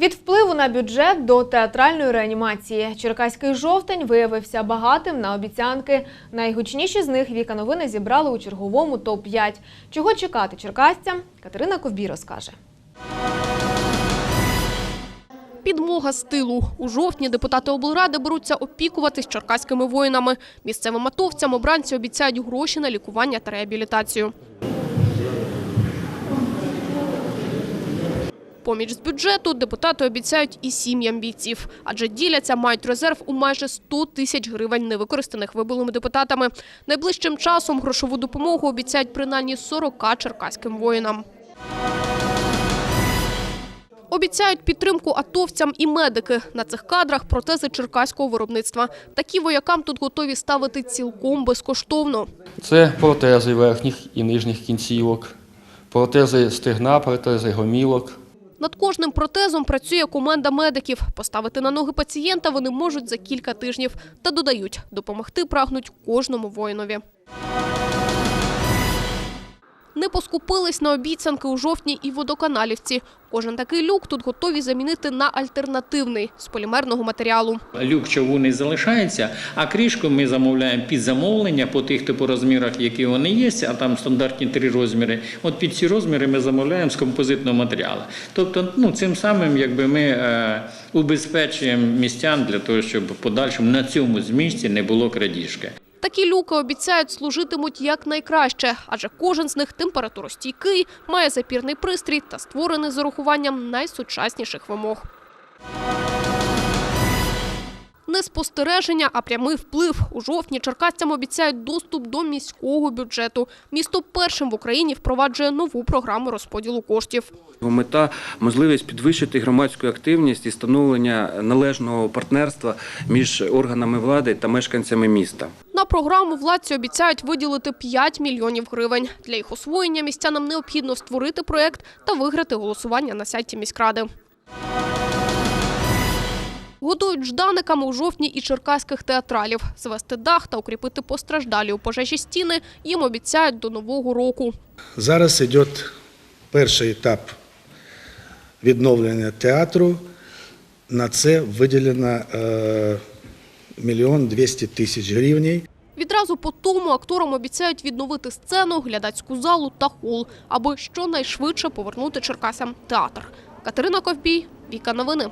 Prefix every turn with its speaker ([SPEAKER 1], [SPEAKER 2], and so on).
[SPEAKER 1] Від впливу на бюджет до театральної реанімації черкаський жовтень виявився багатим на обіцянки. Найгучніші з них віка новини зібрали у черговому топ 5 Чого чекати черкасцям? Катерина Ковбій розкаже.
[SPEAKER 2] Підмога з тилу. У жовтні депутати облради беруться опікуватись черкаськими воїнами. Місцевим атовцям обранці обіцяють гроші на лікування та реабілітацію. Поміч з бюджету депутати обіцяють і сім'ям бійців, адже діляться мають резерв у майже 100 тисяч гривень, невикористаних вибулими депутатами. Найближчим часом грошову допомогу обіцяють принаймні 40 черкаським воїнам. Обіцяють підтримку атовцям і медики. На цих кадрах протези черкаського виробництва. Такі воякам тут готові ставити цілком безкоштовно.
[SPEAKER 3] Це протези верхніх і нижніх кінцівок, протези стегна, протези гомілок.
[SPEAKER 2] Над кожним протезом працює команда медиків. Поставити на ноги пацієнта вони можуть за кілька тижнів. Та додають, допомогти прагнуть кожному воїнові. Не поскупились на обіцянки у жовтні і водоканалівці. Кожен такий люк тут готові замінити на альтернативний з полімерного матеріалу.
[SPEAKER 4] Люк човунний залишається, а кришку ми замовляємо під замовлення по тих типу розмірах, які вони є, а там стандартні три розміри. От під ці розміри ми замовляємо з композитного матеріалу. Тобто, ну цим самим якби ми е, убезпечуємо містян для того, щоб подальшому на цьому з місці не було крадіжки.
[SPEAKER 2] Такі люки обіцяють служитимуть якнайкраще, адже кожен з них температуростійкий, має запірний пристрій та створений з урахуванням найсучасніших вимог. Не спостереження, а прямий вплив. У жовтні черкасцям обіцяють доступ до міського бюджету. Місто першим в Україні впроваджує нову програму розподілу коштів.
[SPEAKER 5] Мета можливість підвищити громадську активність і встановлення належного партнерства між органами влади та мешканцями міста.
[SPEAKER 2] Програму владці обіцяють виділити 5 мільйонів гривень. Для їх освоєння містянам необхідно створити проєкт та виграти голосування на сайті міськради. Готують жданиками у жовтні і черкаських театралів. Звести дах та укріпити постраждалі у пожежі стіни їм обіцяють до нового року.
[SPEAKER 6] Зараз йде перший етап відновлення театру. На це виділено е, мільйон двісті тисяч гривень.
[SPEAKER 2] Відразу по тому акторам обіцяють відновити сцену, глядацьку залу та хол, аби щонайшвидше повернути черкасям театр. Катерина Ковбій, Віка Новини.